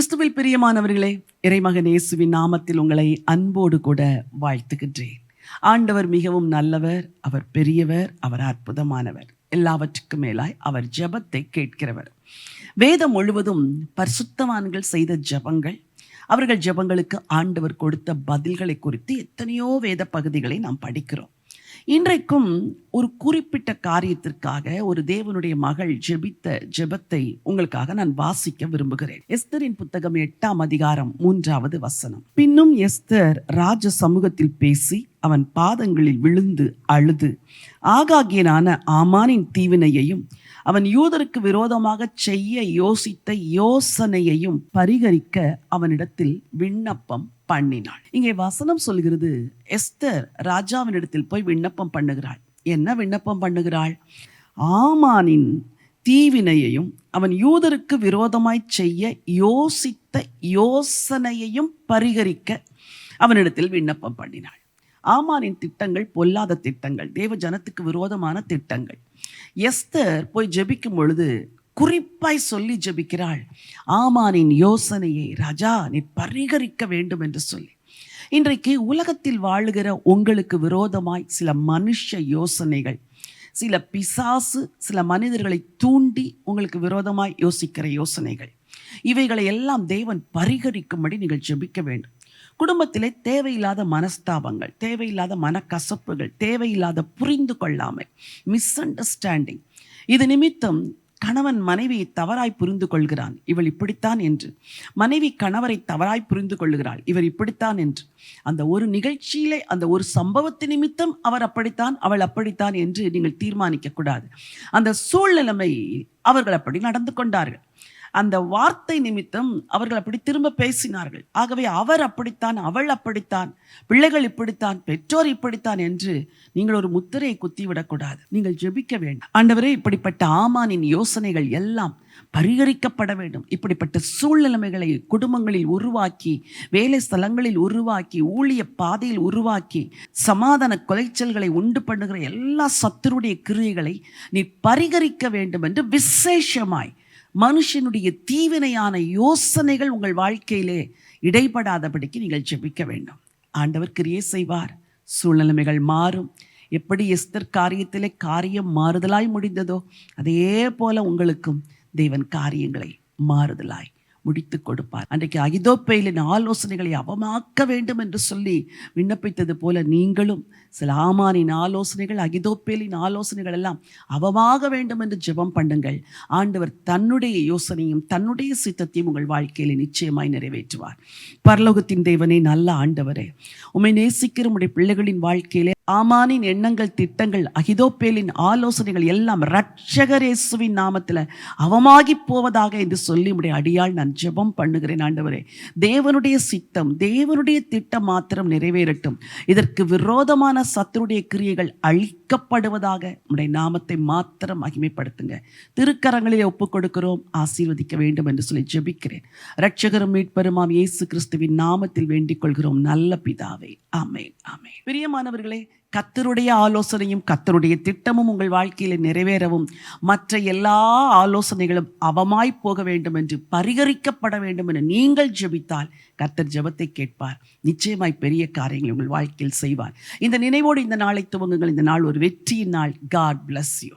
கிறிஸ்துவில் பிரியமானவர்களே இறைமகன் இயேசுவின் நாமத்தில் உங்களை அன்போடு கூட வாழ்த்துகின்றேன். ஆண்டவர் மிகவும் நல்லவர் அவர் பெரியவர் அவர் அற்புதமானவர். எல்லாவற்றுக்கும் மேலாய் அவர் ஜெபத்தை கேட்கிறவர். வேதம் முழுவதும் பரிசுத்தவான்கள் செய்த ஜெபங்கள் அவர்கள் ஜெபங்களுக்கு ஆண்டவர் கொடுத்த பதில்களை குறித்து எத்தனையோ வேத பகுதிகளை நாம் படிக்கிறோம். இன்றைக்கும் ஒரு குறிப்பிட்ட காரியத்திற்காக ஒரு தேவனுடைய மகள் ஜெபித்த ஜெபத்தை உங்களுக்காக நான் வாசிக்க விரும்புகிறேன். எஸ்தரின் புத்தகம் எட்டாம் அதிகாரம் மூன்றாவது வசனம். பின்னும் எஸ்தர் ராஜ சமூகத்தில் பேசி அவன் பாதங்களில் விழுந்து அழுது. ஆகாகியனான ஆமானின் தீவினையையும் அவன் யூதருக்கு விரோதமாக செய்ய யோசித்த யோசனையையும் பரிகரிக்க அவனிடத்தில் விண்ணப்பம் பண்ணினாள். இங்கே வசனம் சொல்கிறது எஸ்தர் ராஜாவினிடத்தில் போய் விண்ணப்பம் பண்ணுகிறாள். என்ன விண்ணப்பம் பண்ணுகிறாள்? ஆமானின் தீவினையையும் அவன் யூதருக்கு விரோதமாய் செய்ய யோசித்த யோசனையையும் பரிகரிக்க அவனிடத்தில் விண்ணப்பம் பண்ணினாள். ஆமானின் திட்டங்கள் பொல்லாத திட்டங்கள் தேவ ஜனத்துக்கு விரோதமான திட்டங்கள். எஸ்தர் போய் ஜெபிக்கும் பொழுது குறிப்பாய் சொல்லி ஜெபிக்கிறாள். ஆமானின் யோசனையை ராஜா நீ பரிகரிக்க வேண்டும் என்று சொல்லி. இன்றைக்கு உலகத்தில் வாழுகிற உங்களுக்கு விரோதமாய் சில மனுஷ யோசனைகள் சில பிசாசு சில மனிதர்களை தூண்டி உங்களுக்கு விரோதமாய் யோசிக்கிற யோசனைகள். இவைகளை எல்லாம் தேவன் பரிகரிக்கும்படி நீங்கள் ஜெபிக்க வேண்டும். குடும்பத்திலே தேவையில்லாத மனஸ்தாபங்கள் தேவையில்லாத மனக்கசப்புகள் தேவையில்லாத புரிந்து கொள்ளாமை மிஸ் அண்டர்ஸ்டாண்டிங் இது நிமித்தம் கணவன் மனைவியை தவறாய் புரிந்து கொள்கிறான். இவள் இப்படித்தான் என்று. மனைவி கணவரை தவறாய் புரிந்து கொள்கிறாள். இவர் இப்படித்தான் என்று. அந்த ஒரு நிகழ்ச்சியிலே அந்த ஒரு சம்பவத்து நிமித்தம் அவர் அப்படித்தான் அவள் அப்படித்தான் என்று நீங்கள் தீர்மானிக்க கூடாது. அந்த சூழ்நிலைமை அவர்கள் அப்படி நடந்து கொண்டார்கள். அந்த வார்த்தை நிமித்தம் அவர்கள் அப்படி திரும்ப பேசினார்கள். ஆகவே அவர் அப்படித்தான் அவள் அப்படித்தான் பிள்ளைகள் இப்படித்தான் பெற்றோர் இப்படித்தான் என்று நீங்கள் ஒரு முத்திரையை குத்திவிடக்கூடாது. நீங்கள் ஜெபிக்க வேண்டும். ஆண்டவரே இப்படிப்பட்ட ஆமானின் யோசனைகள் எல்லாம் பரிகரிக்கப்பட வேண்டும். இப்படிப்பட்ட சூழ்நிலைமைகளை குடும்பங்களில் உருவாக்கி வேலை ஸ்தலங்களில் உருவாக்கி ஊழிய பாதையில் உருவாக்கி சமாதான கொலைச்சல்களை உண்டு பண்ணுகிற எல்லா சத்துருடைய கிரியைகளை நீ பரிகரிக்க வேண்டும் என்று விசேஷமாய் மனுஷனுடைய தீவினையான யோசனைகள் உங்கள் வாழ்க்கையிலே இடைப்படாதபடிக்கு நீங்கள் ஜெபிக்க வேண்டும். ஆண்டவர் கிரியை செய்வார். சூழ்நிலைமைகள் மாறும். எப்படி எஸ்தர் காரியத்திலே காரியம் மாறுதலாய் முடிந்ததோ அதே போல உங்களுக்கும் தேவன் காரியங்களை மாறுதலாய். முடித்து கொடுப்பார். அன்றைக்கு அகிதோப்பையிலின் ஆலோசனைகளை அவமாக்க வேண்டும் என்று சொல்லி விண்ணப்பித்தது போல நீங்களும் சில ஆமானின் ஆலோசனைகள் அகிதோப்பேலின் ஆலோசனைகள் எல்லாம் அவமாக வேண்டும் என்று ஜெபம் பண்ணுங்கள். ஆண்டவர் தன்னுடைய யோசனையும் தன்னுடைய சித்தத்தையும் உங்கள் வாழ்க்கையில் நிச்சயமாய் நிறைவேற்றுவார். பரலோகத்தின் தேவனே நல்ல ஆண்டவரே உமை நேசிக்கிற உடைய பிள்ளைகளின் வாழ்க்கையிலே ஆமானின் எண்ணங்கள் திட்டங்கள் அகிதோப்பேலின் ஆலோசனைகள் எல்லாம் ரட்சகரேசுவின் நாமத்தில் அவமாகி போவதாக என்று சொல்லி உடைய அடியால் நான் ஜெபம் பண்ணுகிறேன் ஆண்டவரே. தேவனுடைய சித்தம் தேவனுடைய திட்டம் மாத்திரம் நிறைவேறட்டும். இதற்கு விரோதமான சத்துருடைய கிரியைகள் அழிக்கப்படுவதாக உடைய நாமத்தை மாத்திரம் மகிமைப்படுத்துங்க. திருக்கரங்களிலே ஒப்புக் கொடுக்கிறோம் ஆசீர்வதிக்க வேண்டும் என்று சொல்லி ஜெபிக்கிறேன். ரட்சகரும் மீட்பெருமாம் இயேசு கிறிஸ்துவின் நாமத்தில் வேண்டிக் கொள்கிறோம். நல்ல பிதாவே. ஆமென் ஆமென். பிரியமானவர்களே கத்தருடைய ஆலோசனையும் கத்தருடைய திட்டமும் உங்கள் வாழ்க்கையில் நிறைவேறவும் மற்ற எல்லா ஆலோசனைகளும் அவமாய் போக வேண்டும் என்று பரிகரிக்கப்பட வேண்டும் என நீங்கள் ஜெபித்தால் கத்தர் ஜெபத்தை கேட்பார். நிச்சயமாய் பெரிய காரியங்களை உங்கள் வாழ்க்கையில் செய்வார். இந்த நினைவோடு இந்த நாளை துவங்குங்கள். இந்த நாள் ஒரு வெற்றியின் நாள். God bless you